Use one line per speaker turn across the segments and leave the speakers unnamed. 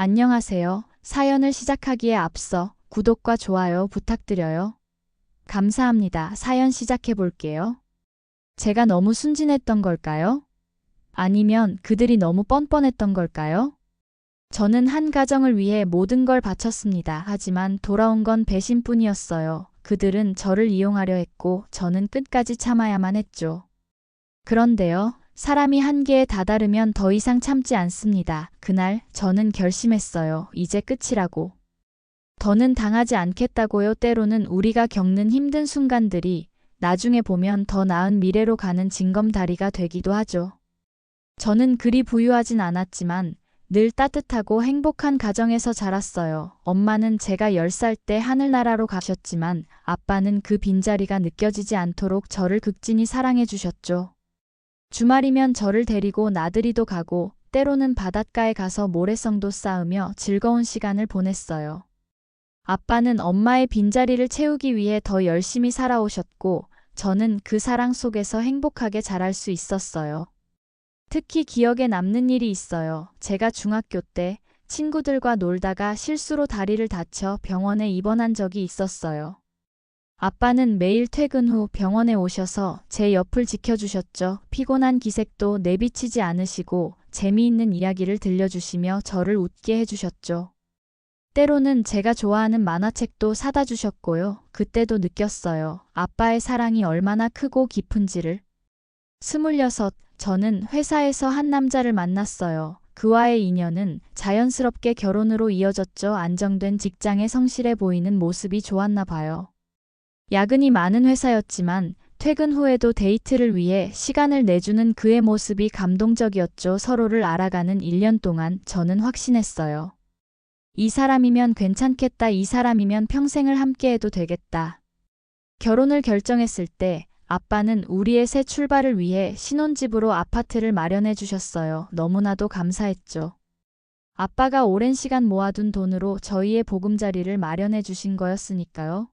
안녕하세요. 사연을 시작하기에 앞서 구독과 좋아요 부탁드려요. 감사합니다. 사연 시작해 볼게요. 제가 너무 순진했던 걸까요? 아니면 그들이 너무 뻔뻔했던 걸까요? 저는 한 가정을 위해 모든 걸 바쳤습니다. 하지만 돌아온 건 배신뿐이었어요. 그들은 저를 이용하려 했고 저는 끝까지 참아야만 했죠. 그런데요, 사람이 한계에 다다르면 더 이상 참지 않습니다. 그날 저는 결심했어요. 이제 끝이라고. 더는 당하지 않겠다고요. 때로는 우리가 겪는 힘든 순간들이 나중에 보면 더 나은 미래로 가는 징검다리가 되기도 하죠. 저는 그리 부유하진 않았지만 늘 따뜻하고 행복한 가정에서 자랐어요. 엄마는 제가 10살 때 하늘나라로 가셨지만 아빠는 그 빈자리가 느껴지지 않도록 저를 극진히 사랑해 주셨죠. 주말이면 저를 데리고 나들이도 가고 때로는 바닷가에 가서 모래성도 쌓으며 즐거운 시간을 보냈어요. 아빠는 엄마의 빈자리를 채우기 위해 더 열심히 살아오셨고 저는 그 사랑 속에서 행복하게 자랄 수 있었어요. 특히 기억에 남는 일이 있어요. 제가 중학교 때 친구들과 놀다가 실수로 다리를 다쳐 병원에 입원한 적이 있었어요. 아빠는 매일 퇴근 후 병원에 오셔서 제 옆을 지켜주셨죠. 피곤한 기색도 내비치지 않으시고 재미있는 이야기를 들려주시며 저를 웃게 해주셨죠. 때로는 제가 좋아하는 만화책도 사다 주셨고요. 그때도 느꼈어요. 아빠의 사랑이 얼마나 크고 깊은지를. 스물여섯, 저는 회사에서 한 남자를 만났어요. 그와의 인연은 자연스럽게 결혼으로 이어졌죠. 안정된 직장에 성실해 보이는 모습이 좋았나 봐요. 야근이 많은 회사였지만 퇴근 후에도 데이트를 위해 시간을 내주는 그의 모습이 감동적이었죠. 서로를 알아가는 1년 동안 저는 확신했어요. 이 사람이면 괜찮겠다. 이 사람이면 평생을 함께해도 되겠다. 결혼을 결정했을 때 아빠는 우리의 새 출발을 위해 신혼집으로 아파트를 마련해 주셨어요. 너무나도 감사했죠. 아빠가 오랜 시간 모아둔 돈으로 저희의 보금자리를 마련해 주신 거였으니까요.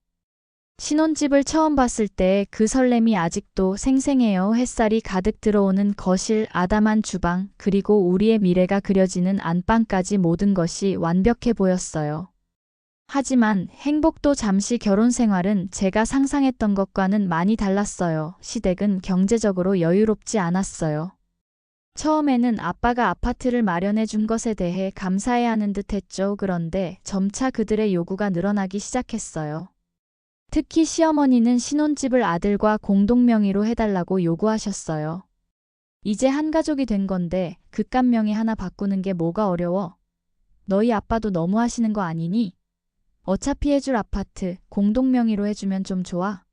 신혼집을 처음 봤을 때 그 설렘이 아직도 생생해요. 햇살이 가득 들어오는 거실, 아담한 주방, 그리고 우리의 미래가 그려지는 안방까지 모든 것이 완벽해 보였어요. 하지만 행복도 잠시 결혼 생활은 제가 상상했던 것과는 많이 달랐어요. 시댁은 경제적으로 여유롭지 않았어요. 처음에는 아빠가 아파트를 마련해 준 것에 대해 감사해야 하는 듯 했죠. 그런데 점차 그들의 요구가 늘어나기 시작했어요. 특히 시어머니는 신혼집을 아들과 공동명의로 해달라고 요구하셨어요. 이제 한 가족이 된 건데 그깟 명의 하나 바꾸는 게 뭐가 어려워? 너희 아빠도 너무 하시는 거 아니니? 어차피 해줄 아파트 공동명의로 해주면 좀 좋아.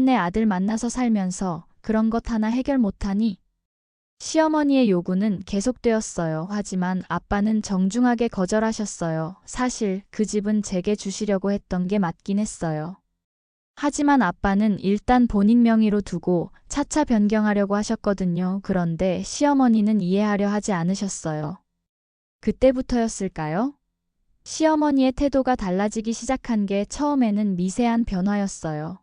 내 아들 만나서 살면서 그런 것 하나 해결 못하니? 시어머니의 요구는 계속되었어요. 하지만 아빠는 정중하게 거절하셨어요. 사실 그 집은 제게 주시려고 했던 게 맞긴 했어요. 하지만 아빠는 일단 본인 명의로 두고 차차 변경하려고 하셨거든요. 그런데 시어머니는 이해하려 하지 않으셨어요. 그때부터였을까요? 시어머니의 태도가 달라지기 시작한 게 처음에는 미세한 변화였어요.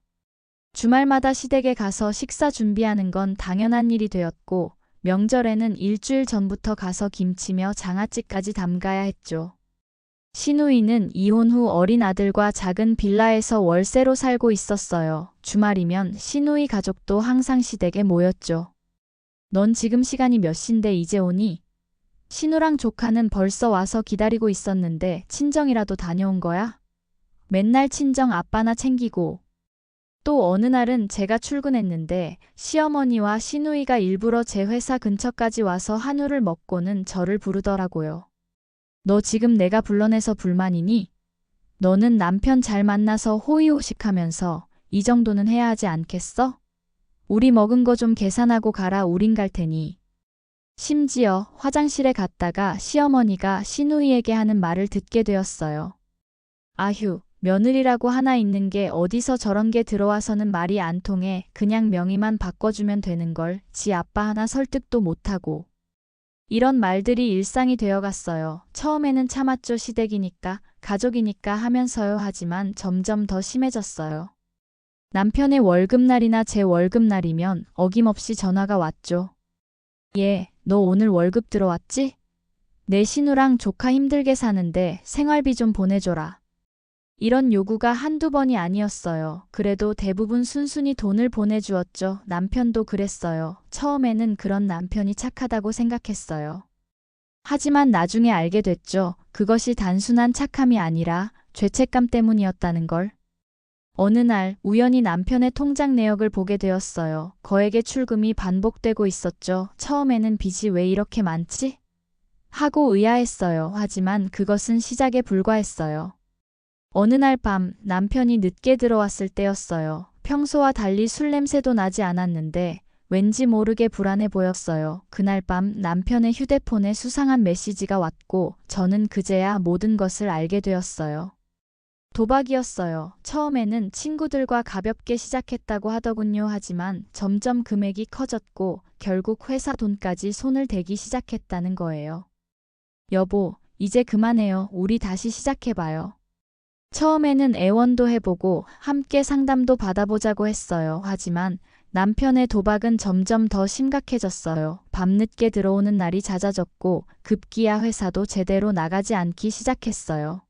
주말마다 시댁에 가서 식사 준비하는 건 당연한 일이 되었고, 명절에는 일주일 전부터 가서 김치며 장아찌까지 담가야 했죠. 신우이는 이혼 후 어린 아들과 작은 빌라에서 월세로 살고 있었어요. 주말이면 신우이 가족도 항상 시댁에 모였죠. 넌 지금 시간이 몇 시인데 이제 오니? 신우랑 조카는 벌써 와서 기다리고 있었는데 친정이라도 다녀온 거야? 맨날 친정 아빠나 챙기고. 또 어느 날은 제가 출근했는데 시어머니와 신우이가 일부러 제 회사 근처까지 와서 한우를 먹고는 저를 부르더라고요. 너 지금 내가 불러내서 불만이니? 너는 남편 잘 만나서 호의호식하면서 이 정도는 해야 하지 않겠어? 우리 먹은 거 좀 계산하고 가라 우린 갈 테니. 심지어 화장실에 갔다가 시어머니가 신우이에게 하는 말을 듣게 되었어요. 아휴, 며느리라고 하나 있는 게 어디서 저런 게 들어와서는 말이 안 통해 그냥 명의만 바꿔주면 되는 걸 지 아빠 하나 설득도 못하고. 이런 말들이 일상이 되어갔어요. 처음에는 참았죠 시댁이니까, 가족이니까 하면서요 하지만 점점 더 심해졌어요. 남편의 월급날이나 제 월급날이면 어김없이 전화가 왔죠. 예, 너 오늘 월급 들어왔지? 내 신우랑 조카 힘들게 사는데 생활비 좀 보내줘라. 이런 요구가 한두 번이 아니었어요. 그래도 대부분 순순히 돈을 보내주었죠. 남편도 그랬어요. 처음에는 그런 남편이 착하다고 생각했어요. 하지만 나중에 알게 됐죠. 그것이 단순한 착함이 아니라 죄책감 때문이었다는 걸. 어느 날 우연히 남편의 통장 내역을 보게 되었어요. 거액의 출금이 반복되고 있었죠. 처음에는 빚이 왜 이렇게 많지? 하고 의아했어요. 하지만 그것은 시작에 불과했어요. 어느 날 밤 남편이 늦게 들어왔을 때였어요. 평소와 달리 술 냄새도 나지 않았는데 왠지 모르게 불안해 보였어요. 그날 밤 남편의 휴대폰에 수상한 메시지가 왔고 저는 그제야 모든 것을 알게 되었어요. 도박이었어요. 처음에는 친구들과 가볍게 시작했다고 하더군요. 하지만 점점 금액이 커졌고 결국 회사 돈까지 손을 대기 시작했다는 거예요. 여보, 이제 그만해요. 우리 다시 시작해봐요. 처음에는 애원도 해보고 함께 상담도 받아보자고 했어요. 하지만 남편의 도박은 점점 더 심각해졌어요. 밤늦게 들어오는 날이 잦아졌고 급기야 회사도 제대로 나가지 않기 시작했어요.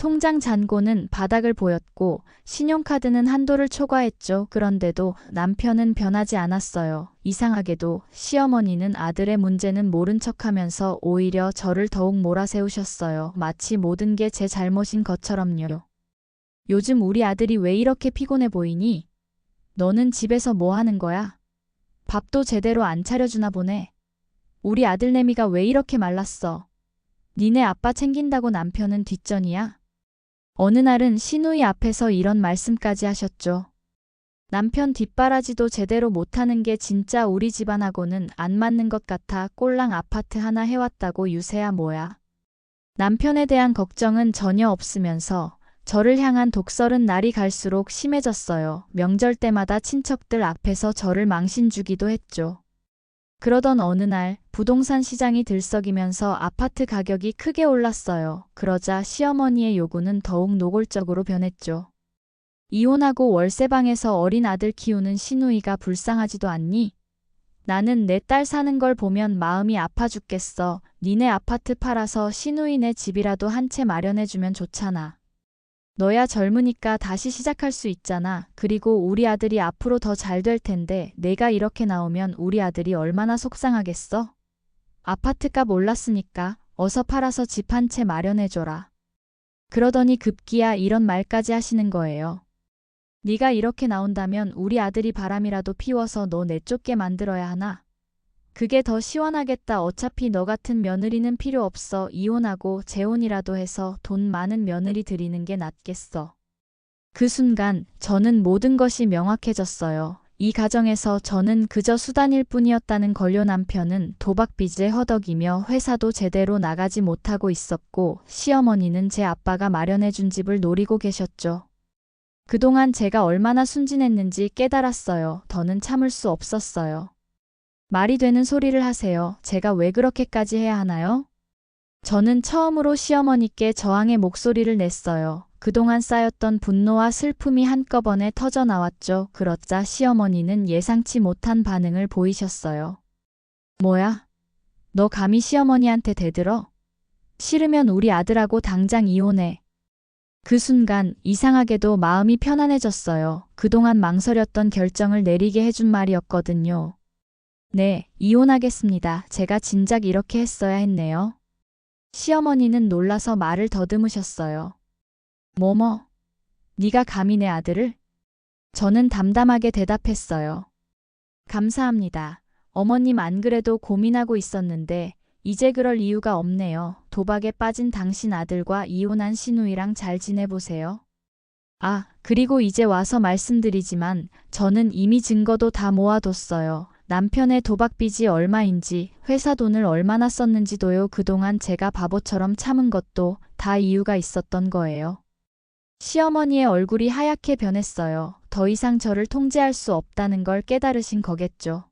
통장 잔고는 바닥을 보였고 신용카드는 한도를 초과했죠. 그런데도 남편은 변하지 않았어요. 이상하게도 시어머니는 아들의 문제는 모른 척하면서 오히려 저를 더욱 몰아세우셨어요. 마치 모든 게 제 잘못인 것처럼요. 요즘 우리 아들이 왜 이렇게 피곤해 보이니? 너는 집에서 뭐 하는 거야? 밥도 제대로 안 차려주나 보네. 우리 아들내미가 왜 이렇게 말랐어? 니네 아빠 챙긴다고 남편은 뒷전이야? 어느 날은 시누이 앞에서 이런 말씀까지 하셨죠. 남편 뒷바라지도 제대로 못하는 게 진짜 우리 집안하고는 안 맞는 것 같아 꼴랑 아파트 하나 해왔다고 유세야 뭐야. 남편에 대한 걱정은 전혀 없으면서 저를 향한 독설은 날이 갈수록 심해졌어요. 명절 때마다 친척들 앞에서 저를 망신 주기도 했죠. 그러던 어느 날 부동산 시장이 들썩이면서 아파트 가격이 크게 올랐어요. 그러자 시어머니의 요구는 더욱 노골적으로 변했죠. 이혼하고 월세방에서 어린 아들 키우는 시누이가 불쌍하지도 않니? 나는 내 딸 사는 걸 보면 마음이 아파 죽겠어. 니네 아파트 팔아서 시누이네 집이라도 한 채 마련해주면 좋잖아. 너야 젊으니까 다시 시작할 수 있잖아. 그리고 우리 아들이 앞으로 더 잘 될 텐데 내가 이렇게 나오면 우리 아들이 얼마나 속상하겠어? 아파트값 올랐으니까 어서 팔아서 집 한 채 마련해줘라. 그러더니 급기야 이런 말까지 하시는 거예요. 네가 이렇게 나온다면 우리 아들이 바람이라도 피워서 너 내쫓게 만들어야 하나? 그게 더 시원하겠다. 어차피 너 같은 며느리는 필요 없어. 이혼하고 재혼이라도 해서 돈 많은 며느리 들이는 게 낫겠어. 그 순간 저는 모든 것이 명확해졌어요. 이 가정에서 저는 그저 수단일 뿐이었다는 걸요 남편은 도박빚에 허덕이며 회사도 제대로 나가지 못하고 있었고 시어머니는 제 아빠가 마련해준 집을 노리고 계셨죠. 그동안 제가 얼마나 순진했는지 깨달았어요. 더는 참을 수 없었어요. 말이 되는 소리를 하세요. 제가 왜 그렇게까지 해야 하나요? 저는 처음으로 시어머니께 저항의 목소리를 냈어요. 그동안 쌓였던 분노와 슬픔이 한꺼번에 터져 나왔죠. 그러자 시어머니는 예상치 못한 반응을 보이셨어요. 뭐야? 너 감히 시어머니한테 대들어? 싫으면 우리 아들하고 당장 이혼해. 그 순간 이상하게도 마음이 편안해졌어요. 그동안 망설였던 결정을 내리게 해준 말이었거든요. 네, 이혼하겠습니다. 제가 진작 이렇게 했어야 했네요. 시어머니는 놀라서 말을 더듬으셨어요. 뭐뭐? 네가 감히 내 아들을? 저는 담담하게 대답했어요. 감사합니다. 어머님 안 그래도 고민하고 있었는데 이제 그럴 이유가 없네요. 도박에 빠진 당신 아들과 이혼한 시누이랑 잘 지내보세요. 아, 그리고 이제 와서 말씀드리지만 저는 이미 증거도 다 모아뒀어요. 남편의 도박빚이 얼마인지, 회사 돈을 얼마나 썼는지도요. 그동안 제가 바보처럼 참은 것도 다 이유가 있었던 거예요. 시어머니의 얼굴이 하얗게 변했어요. 더 이상 저를 통제할 수 없다는 걸 깨달으신 거겠죠.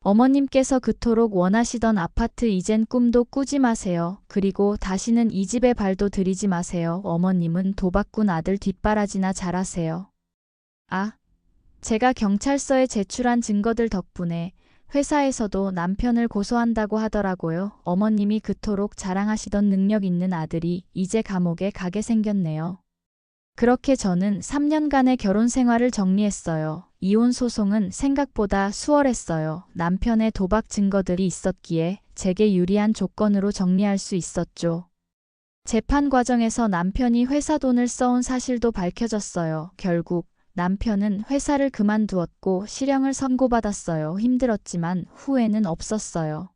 어머님께서 그토록 원하시던 아파트 이젠 꿈도 꾸지 마세요. 그리고 다시는 이 집에 발도 들이지 마세요. 어머님은 도박꾼 아들 뒷바라지나 잘하세요. 아, 제가 경찰서에 제출한 증거들 덕분에 회사에서도 남편을 고소한다고 하더라고요. 어머님이 그토록 자랑하시던 능력 있는 아들이 이제 감옥에 가게 생겼네요. 그렇게 저는 3년간의 결혼 생활을 정리했어요. 이혼 소송은 생각보다 수월했어요. 남편의 도박 증거들이 있었기에 제게 유리한 조건으로 정리할 수 있었죠. 재판 과정에서 남편이 회사 돈을 써온 사실도 밝혀졌어요. 결국 남편은 회사를 그만두었고 실형을 선고받았어요. 힘들었지만 후회는 없었어요.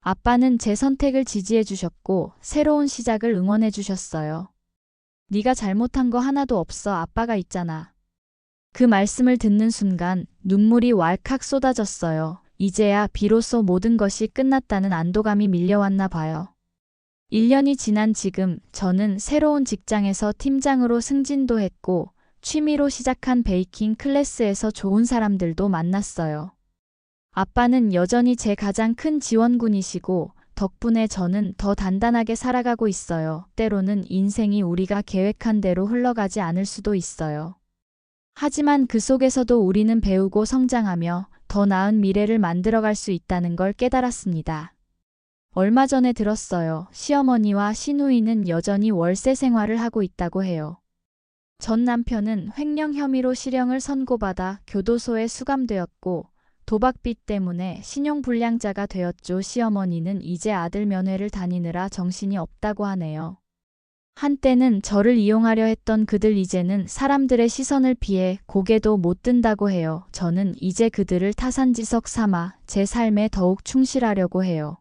아빠는 제 선택을 지지해 주셨고 새로운 시작을 응원해 주셨어요. 네가 잘못한 거 하나도 없어 아빠가 있잖아. 그 말씀을 듣는 순간 눈물이 왈칵 쏟아졌어요. 이제야 비로소 모든 것이 끝났다는 안도감이 밀려왔나 봐요. 1년이 지난 지금 저는 새로운 직장에서 팀장으로 승진도 했고 취미로 시작한 베이킹 클래스에서 좋은 사람들도 만났어요. 아빠는 여전히 제 가장 큰 지원군이시고 덕분에 저는 더 단단하게 살아가고 있어요. 때로는 인생이 우리가 계획한 대로 흘러가지 않을 수도 있어요. 하지만 그 속에서도 우리는 배우고 성장하며 더 나은 미래를 만들어갈 수 있다는 걸 깨달았습니다. 얼마 전에 들었어요. 시어머니와 시누이는 여전히 월세 생활을 하고 있다고 해요. 전 남편은 횡령 혐의로 실형을 선고받아 교도소에 수감되었고 도박빚 때문에 신용불량자가 되었죠. 시어머니는 이제 아들 면회를 다니느라 정신이 없다고 하네요. 한때는 저를 이용하려 했던 그들 이제는 사람들의 시선을 피해 고개도 못 든다고 해요. 저는 이제 그들을 타산지석 삼아 제 삶에 더욱 충실하려고 해요.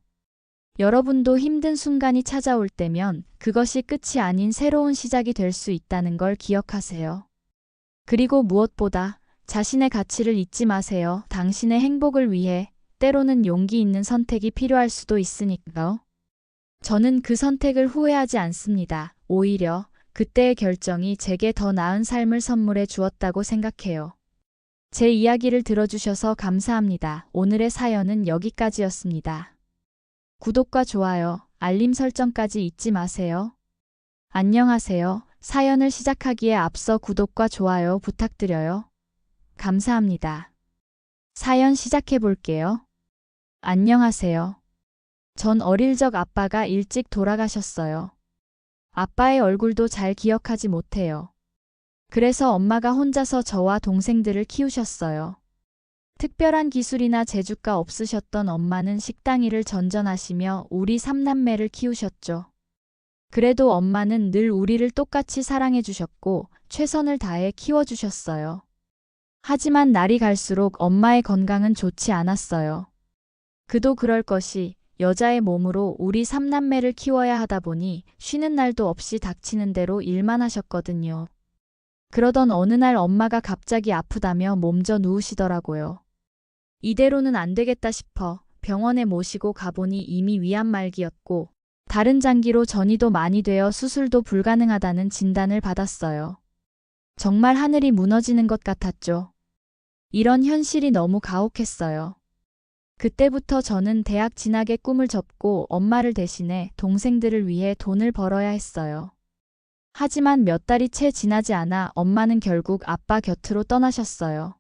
여러분도 힘든 순간이 찾아올 때면 그것이 끝이 아닌 새로운 시작이 될 수 있다는 걸 기억하세요. 그리고 무엇보다 자신의 가치를 잊지 마세요. 당신의 행복을 위해 때로는 용기 있는 선택이 필요할 수도 있으니까요. 저는 그 선택을 후회하지 않습니다. 오히려 그때의 결정이 제게 더 나은 삶을 선물해 주었다고 생각해요. 제 이야기를 들어주셔서 감사합니다. 오늘의 사연은 여기까지였습니다. 구독과 좋아요, 알림 설정까지 잊지 마세요. 안녕하세요. 사연을 시작하기에 앞서 구독과 좋아요 부탁드려요. 감사합니다. 사연 시작해 볼게요. 안녕하세요. 전 어릴 적 아빠가 일찍 돌아가셨어요. 아빠의 얼굴도 잘 기억하지 못해요. 그래서 엄마가 혼자서 저와 동생들을 키우셨어요. 특별한 기술이나 재주가 없으셨던 엄마는 식당 일을 전전하시며 우리 삼남매를 키우셨죠. 그래도 엄마는 늘 우리를 똑같이 사랑해 주셨고 최선을 다해 키워 주셨어요. 하지만 날이 갈수록 엄마의 건강은 좋지 않았어요. 그도 그럴 것이 여자의 몸으로 우리 삼남매를 키워야 하다 보니 쉬는 날도 없이 닥치는 대로 일만 하셨거든요. 그러던 어느 날 엄마가 갑자기 아프다며 몸져 누우시더라고요. 이대로는 안 되겠다 싶어 병원에 모시고 가보니 이미 위암 말기였고 다른 장기로 전이도 많이 되어 수술도 불가능하다는 진단을 받았어요. 정말 하늘이 무너지는 것 같았죠. 이런 현실이 너무 가혹했어요. 그때부터 저는 대학 진학의 꿈을 접고 엄마를 대신해 동생들을 위해 돈을 벌어야 했어요. 하지만 몇 달이 채 지나지 않아 엄마는 결국 아빠 곁으로 떠나셨어요.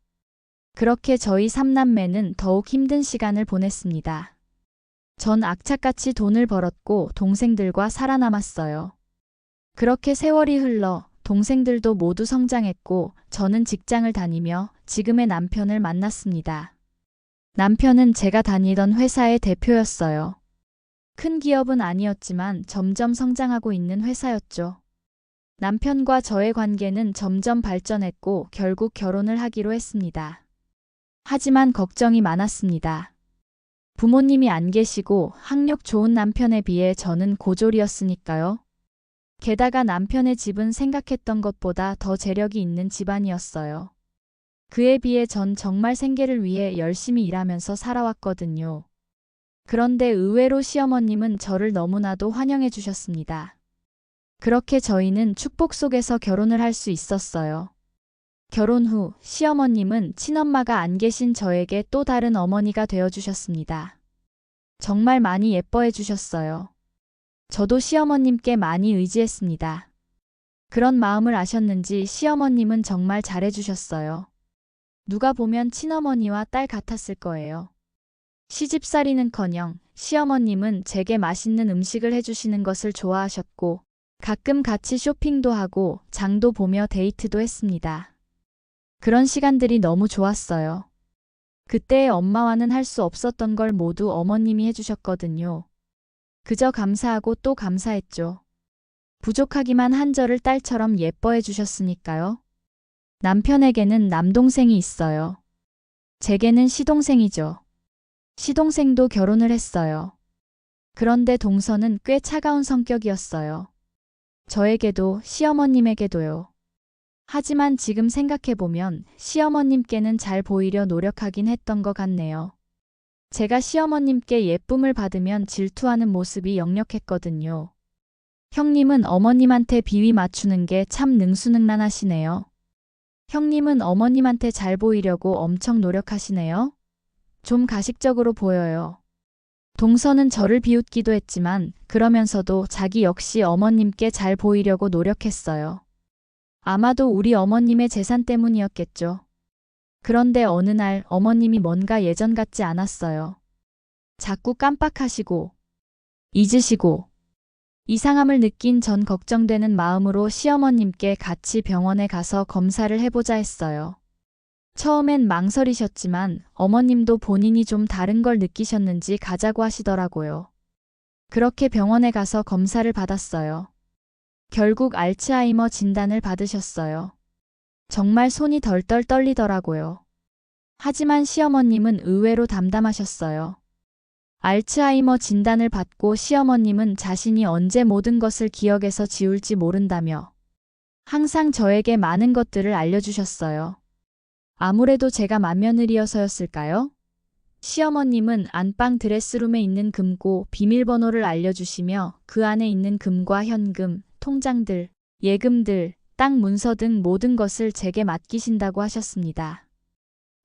그렇게 저희 삼남매는 더욱 힘든 시간을 보냈습니다. 전 악착같이 돈을 벌었고 동생들과 살아남았어요. 그렇게 세월이 흘러 동생들도 모두 성장했고 저는 직장을 다니며 지금의 남편을 만났습니다. 남편은 제가 다니던 회사의 대표였어요. 큰 기업은 아니었지만 점점 성장하고 있는 회사였죠. 남편과 저의 관계는 점점 발전했고 결국 결혼을 하기로 했습니다. 하지만 걱정이 많았습니다. 부모님이 안 계시고 학력 좋은 남편에 비해 저는 고졸이었으니까요. 게다가 남편의 집은 생각했던 것보다 더 재력이 있는 집안이었어요. 그에 비해 전 정말 생계를 위해 열심히 일하면서 살아왔거든요. 그런데 의외로 시어머님은 저를 너무나도 환영해 주셨습니다. 그렇게 저희는 축복 속에서 결혼을 할 수 있었어요. 결혼 후 시어머님은 친엄마가 안 계신 저에게 또 다른 어머니가 되어 주셨습니다. 정말 많이 예뻐해 주셨어요. 저도 시어머님께 많이 의지했습니다. 그런 마음을 아셨는지 시어머님은 정말 잘해 주셨어요. 누가 보면 친어머니와 딸 같았을 거예요. 시집살이는커녕 시어머님은 제게 맛있는 음식을 해주시는 것을 좋아하셨고 가끔 같이 쇼핑도 하고 장도 보며 데이트도 했습니다. 그런 시간들이 너무 좋았어요. 그때의 엄마와는 할 수 없었던 걸 모두 어머님이 해주셨거든요. 그저 감사하고 또 감사했죠. 부족하기만 한 저를 딸처럼 예뻐해 주셨으니까요. 남편에게는 남동생이 있어요. 제게는 시동생이죠. 시동생도 결혼을 했어요. 그런데 동서는 꽤 차가운 성격이었어요. 저에게도 시어머님에게도요. 하지만 지금 생각해보면 시어머님께는 잘 보이려 노력하긴 했던 것 같네요. 제가 시어머님께 예쁨을 받으면 질투하는 모습이 역력했거든요. 형님은 어머님한테 비위 맞추는 게 참 능수능란하시네요. 형님은 어머님한테 잘 보이려고 엄청 노력하시네요. 좀 가식적으로 보여요. 동서는 저를 비웃기도 했지만 그러면서도 자기 역시 어머님께 잘 보이려고 노력했어요. 아마도 우리 어머님의 재산 때문이었겠죠. 그런데 어느 날 어머님이 뭔가 예전 같지 않았어요. 자꾸 깜빡하시고, 잊으시고, 이상함을 느낀 전 걱정되는 마음으로 시어머님께 같이 병원에 가서 검사를 해보자 했어요. 처음엔 망설이셨지만 어머님도 본인이 좀 다른 걸 느끼셨는지 가자고 하시더라고요. 그렇게 병원에 가서 검사를 받았어요. 결국 알츠하이머 진단을 받으셨어요. 정말 손이 덜덜 떨리더라고요. 하지만 시어머님은 의외로 담담하셨어요. 알츠하이머 진단을 받고 시어머님은 자신이 언제 모든 것을 기억에서 지울지 모른다며 항상 저에게 많은 것들을 알려주셨어요. 아무래도 제가 맏며느리여서였을까요? 시어머님은 안방 드레스룸에 있는 금고 비밀번호를 알려주시며 그 안에 있는 금과 현금, 통장들, 예금들, 땅 문서 등 모든 것을 제게 맡기신다고 하셨습니다.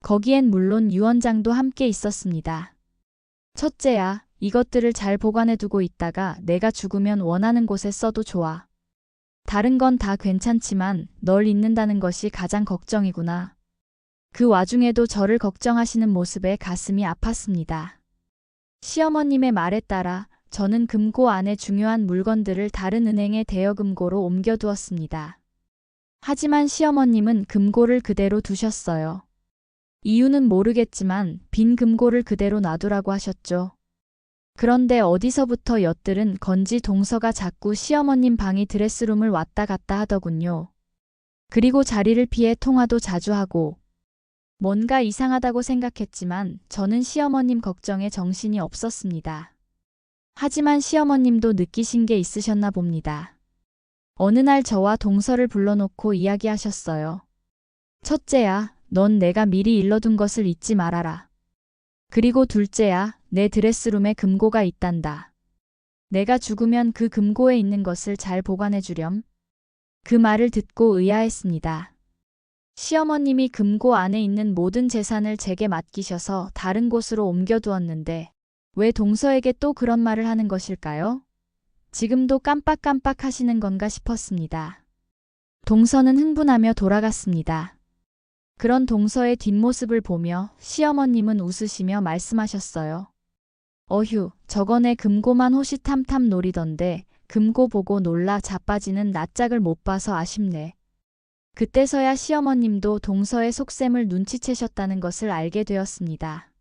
거기엔 물론 유언장도 함께 있었습니다. 첫째야, 이것들을 잘 보관해 두고 있다가 내가 죽으면 원하는 곳에 써도 좋아. 다른 건 다 괜찮지만 널 잊는다는 것이 가장 걱정이구나. 그 와중에도 저를 걱정하시는 모습에 가슴이 아팠습니다. 시어머님의 말에 따라 저는 금고 안에 중요한 물건들을 다른 은행의 대여금고로 옮겨두었습니다. 하지만 시어머님은 금고를 그대로 두셨어요. 이유는 모르겠지만 빈 금고를 그대로 놔두라고 하셨죠. 그런데 어디서부터 엿들은 건지 동서가 자꾸 시어머님 방이 드레스룸을 왔다 갔다 하더군요. 그리고 자리를 피해 통화도 자주 하고 뭔가 이상하다고 생각했지만 저는 시어머님 걱정에 정신이 없었습니다. 하지만 시어머님도 느끼신 게 있으셨나 봅니다. 어느 날 저와 동서를 불러놓고 이야기하셨어요. 첫째야, 넌 내가 미리 일러둔 것을 잊지 말아라. 그리고 둘째야, 내 드레스룸에 금고가 있단다. 내가 죽으면 그 금고에 있는 것을 잘 보관해 주렴. 그 말을 듣고 의아했습니다. 시어머님이 금고 안에 있는 모든 재산을 제게 맡기셔서 다른 곳으로 옮겨두었는데 왜 동서에게 또 그런 말을 하는 것일까요? 지금도 깜빡깜빡 하시는 건가 싶었습니다. 동서는 흥분하며 돌아갔습니다. 그런 동서의 뒷모습을 보며 시어머님은 웃으시며 말씀하셨어요. 어휴, 저번에 금고만 호시탐탐 노리던데 금고 보고 놀라 자빠지는 낯짝을 못 봐서 아쉽네. 그때서야 시어머님도 동서의 속셈을 눈치채셨다는 것을 알게 되었습니다.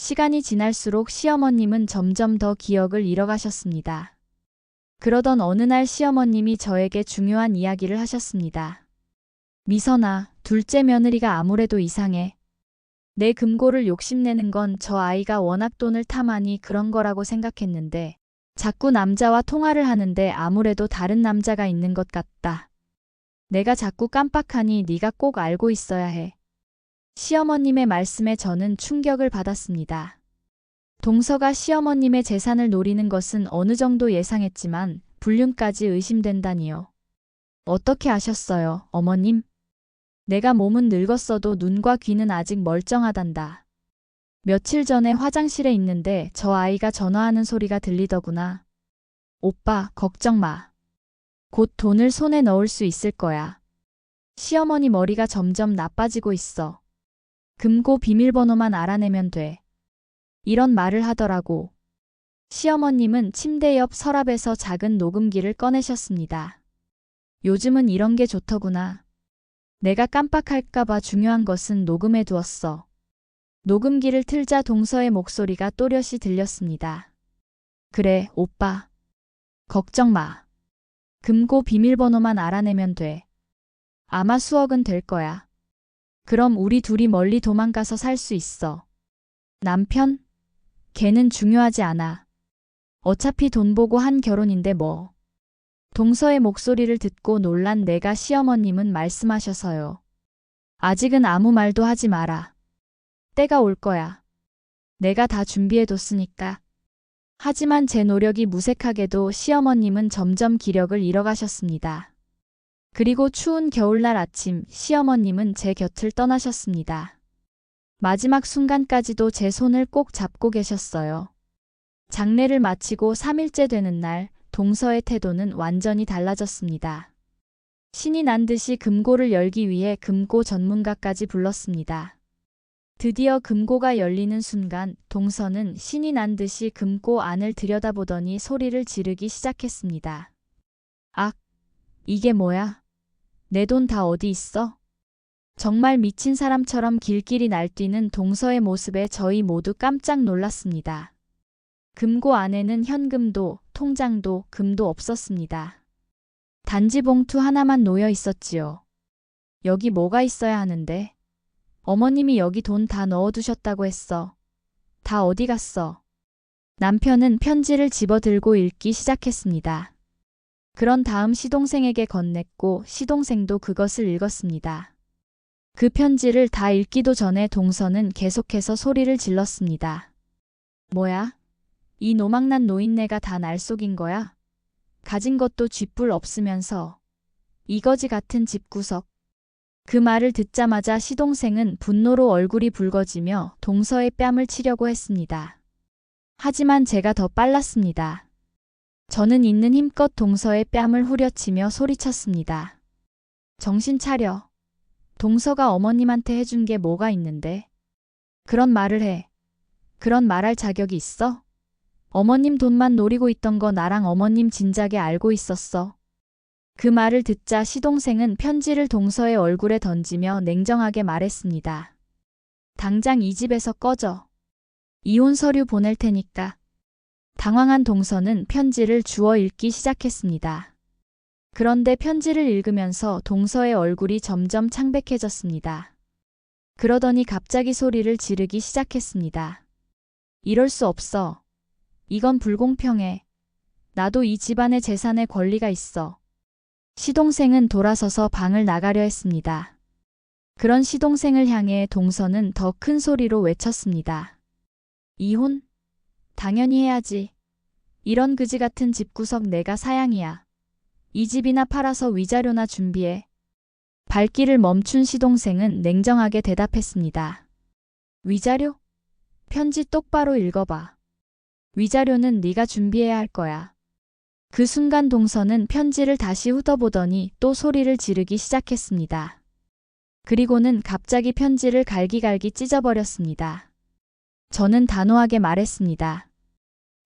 시간이 지날수록 시어머님은 점점 더 기억을 잃어가셨습니다. 그러던 어느 날 시어머님이 저에게 중요한 이야기를 하셨습니다. 미선아, 둘째 며느리가 아무래도 이상해. 내 금고를 욕심내는 건 저 아이가 워낙 돈을 탐하니 그런 거라고 생각했는데 자꾸 남자와 통화를 하는데 아무래도 다른 남자가 있는 것 같다. 내가 자꾸 깜빡하니 네가 꼭 알고 있어야 해. 시어머님의 말씀에 저는 충격을 받았습니다. 동서가 시어머님의 재산을 노리는 것은 어느 정도 예상했지만 불륜까지 의심된다니요. 어떻게 아셨어요, 어머님? 내가 몸은 늙었어도 눈과 귀는 아직 멀쩡하단다. 며칠 전에 화장실에 있는데 저 아이가 전화하는 소리가 들리더구나. 오빠, 걱정 마. 곧 돈을 손에 넣을 수 있을 거야. 시어머니 머리가 점점 나빠지고 있어. 금고 비밀번호만 알아내면 돼. 이런 말을 하더라고. 시어머님은 침대 옆 서랍에서 작은 녹음기를 꺼내셨습니다. 요즘은 이런 게 좋더구나. 내가 깜빡할까봐 중요한 것은 녹음해 두었어. 녹음기를 틀자 동서의 목소리가 또렷이 들렸습니다. 그래, 오빠. 걱정 마. 금고 비밀번호만 알아내면 돼. 아마 수억은 될 거야. 그럼 우리 둘이 멀리 도망가서 살 수 있어. 남편? 걔는 중요하지 않아. 어차피 돈 보고 한 결혼인데 뭐. 동서의 목소리를 듣고 놀란 내가 시어머님은 말씀하셔서요. 아직은 아무 말도 하지 마라. 때가 올 거야. 내가 다 준비해뒀으니까. 하지만 제 노력이 무색하게도 시어머님은 점점 기력을 잃어가셨습니다. 그리고 추운 겨울날 아침 시어머님은 제 곁을 떠나셨습니다. 마지막 순간까지도 제 손을 꼭 잡고 계셨어요. 장례를 마치고 3일째 되는 날 동서의 태도는 완전히 달라졌습니다. 신이 난 듯이 금고를 열기 위해 금고 전문가까지 불렀습니다. 드디어 금고가 열리는 순간 동서는 신이 난 듯이 금고 안을 들여다보더니 소리를 지르기 시작했습니다. 악, 이게 뭐야? 내 돈 다 어디 있어? 정말 미친 사람처럼 길길이 날뛰는 동서의 모습에 저희 모두 깜짝 놀랐습니다. 금고 안에는 현금도 통장도 금도 없었습니다. 단지 봉투 하나만 놓여 있었지요. 여기 뭐가 있어야 하는데? 어머님이 여기 돈 다 넣어두셨다고 했어. 다 어디 갔어? 남편은 편지를 집어들고 읽기 시작했습니다. 그런 다음 시동생에게 건넸고 시동생도 그것을 읽었습니다. 그 편지를 다 읽기도 전에 동서는 계속해서 소리를 질렀습니다. 뭐야? 이 노망난 노인네가 다 날 속인 거야? 가진 것도 쥐뿔 없으면서 이거지 같은 집구석. 그 말을 듣자마자 시동생은 분노로 얼굴이 붉어지며 동서의 뺨을 치려고 했습니다. 하지만 제가 더 빨랐습니다. 저는 있는 힘껏 동서의 뺨을 후려치며 소리쳤습니다. 정신 차려. 동서가 어머님한테 해준 게 뭐가 있는데? 그런 말을 해. 그런 말할 자격이 있어? 어머님 돈만 노리고 있던 거 나랑 어머님 진작에 알고 있었어. 그 말을 듣자 시동생은 편지를 동서의 얼굴에 던지며 냉정하게 말했습니다. 당장 이 집에서 꺼져. 이혼 서류 보낼 테니까. 당황한 동서는 편지를 주워 읽기 시작했습니다. 그런데 편지를 읽으면서 동서의 얼굴이 점점 창백해졌습니다. 그러더니 갑자기 소리를 지르기 시작했습니다. 이럴 수 없어. 이건 불공평해. 나도 이 집안의 재산에 권리가 있어. 시동생은 돌아서서 방을 나가려 했습니다. 그런 시동생을 향해 동서는 더 큰 소리로 외쳤습니다. 이혼? 당연히 해야지. 이런 그지 같은 집구석 내가 사양이야. 이 집이나 팔아서 위자료나 준비해. 발길을 멈춘 시동생은 냉정하게 대답했습니다. 위자료? 편지 똑바로 읽어봐. 위자료는 네가 준비해야 할 거야. 그 순간 동서는 편지를 다시 훑어보더니 또 소리를 지르기 시작했습니다. 그리고는 갑자기 편지를 갈기갈기 찢어버렸습니다. 저는 단호하게 말했습니다.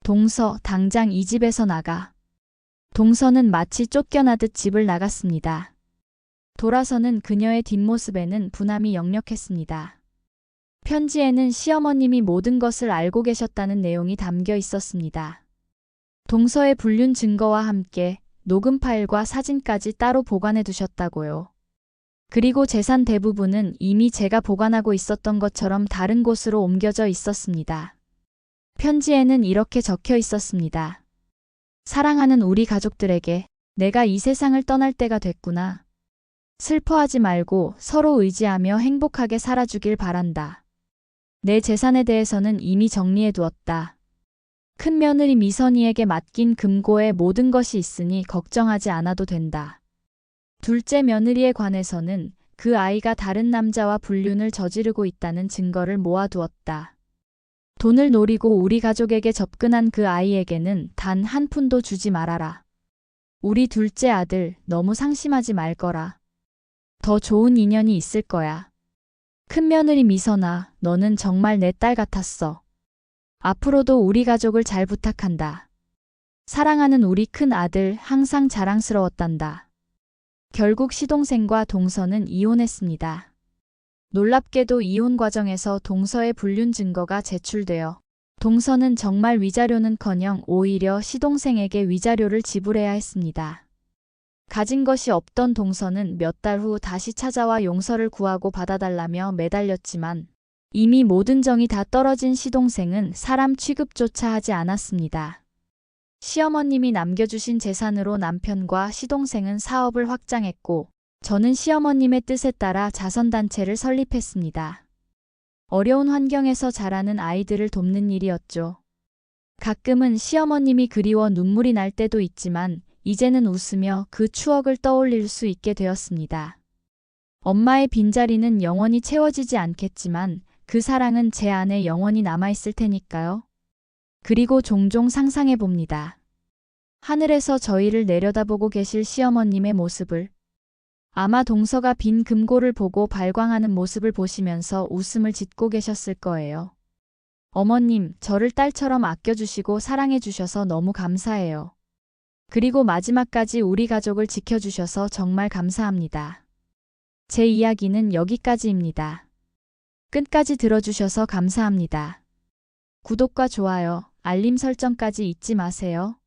동서, 당장 이 집에서 나가. 동서는 마치 쫓겨나듯 집을 나갔습니다. 돌아서는 그녀의 뒷모습에는 분함이 역력했습니다. 편지에는 시어머님이 모든 것을 알고 계셨다는 내용이 담겨 있었습니다. 동서의 불륜 증거와 함께 녹음 파일과 사진까지 따로 보관해 두셨다고요. 그리고 재산 대부분은 이미 제가 보관하고 있었던 것처럼 다른 곳으로 옮겨져 있었습니다. 편지에는 이렇게 적혀 있었습니다. 사랑하는 우리 가족들에게 내가 이 세상을 떠날 때가 됐구나. 슬퍼하지 말고 서로 의지하며 행복하게 살아주길 바란다. 내 재산에 대해서는 이미 정리해 두었다. 큰 며느리 미선이에게 맡긴 금고에 모든 것이 있으니 걱정하지 않아도 된다. 둘째 며느리에 관해서는 그 아이가 다른 남자와 불륜을 저지르고 있다는 증거를 모아두었다. 돈을 노리고 우리 가족에게 접근한 그 아이에게는 단 한 푼도 주지 말아라. 우리 둘째 아들 너무 상심하지 말 거라. 더 좋은 인연이 있을 거야. 큰며느리 미선아, 너는 정말 내 딸 같았어. 앞으로도 우리 가족을 잘 부탁한다. 사랑하는 우리 큰 아들 항상 자랑스러웠단다. 결국 시동생과 동서는 이혼했습니다. 놀랍게도 이혼 과정에서 동서의 불륜 증거가 제출되어 동서는 정말 위자료는커녕 오히려 시동생에게 위자료를 지불해야 했습니다. 가진 것이 없던 동서는 몇 달 후 다시 찾아와 용서를 구하고 받아달라며 매달렸지만 이미 모든 정이 다 떨어진 시동생은 사람 취급조차 하지 않았습니다. 시어머님이 남겨주신 재산으로 남편과 시동생은 사업을 확장했고 저는 시어머님의 뜻에 따라 자선단체를 설립했습니다. 어려운 환경에서 자라는 아이들을 돕는 일이었죠. 가끔은 시어머님이 그리워 눈물이 날 때도 있지만 이제는 웃으며 그 추억을 떠올릴 수 있게 되었습니다. 엄마의 빈자리는 영원히 채워지지 않겠지만 그 사랑은 제 안에 영원히 남아있을 테니까요. 그리고 종종 상상해 봅니다. 하늘에서 저희를 내려다보고 계실 시어머님의 모습을 아마 동서가 빈 금고를 보고 발광하는 모습을 보시면서 웃음을 짓고 계셨을 거예요. 어머님, 저를 딸처럼 아껴주시고 사랑해주셔서 너무 감사해요. 그리고 마지막까지 우리 가족을 지켜주셔서 정말 감사합니다. 제 이야기는 여기까지입니다. 끝까지 들어주셔서 감사합니다. 구독과 좋아요, 알림 설정까지 잊지 마세요.